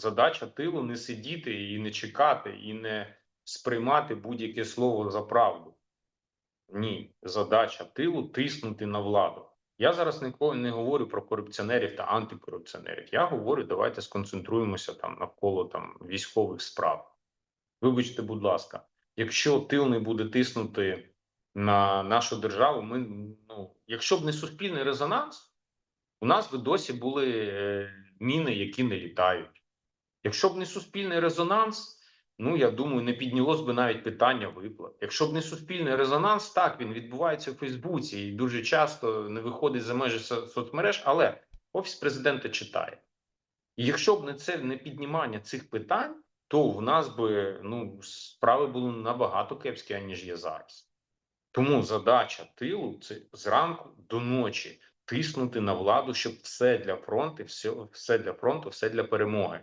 задача тилу не сидіти і не чекати, і не сприймати будь-яке слово за правду. Ні, задача тилу тиснути на владу. Я зараз ніколи не говорю про корупціонерів та антикорупціонерів. Я говорю, давайте сконцентруємося там навколо там військових справ. Вибачте, будь ласка, якщо тил не буде тиснути на нашу державу, ми ну, якщо б не суспільний резонанс, у нас би досі були е, міни, які не літають. Якщо б не суспільний резонанс, ну я думаю, не піднялось би навіть питання виплат. Якщо б не суспільний резонанс, так він відбувається у Фейсбуці і дуже часто не виходить за межі соцмереж, але офіс президента читає. І якщо б не це не піднімання цих питань, то в нас би ну справи були набагато кепські, аніж є зараз. Тому задача тилу це зранку до ночі тиснути на владу, щоб все для фронту, все, все для фронту, все для перемоги.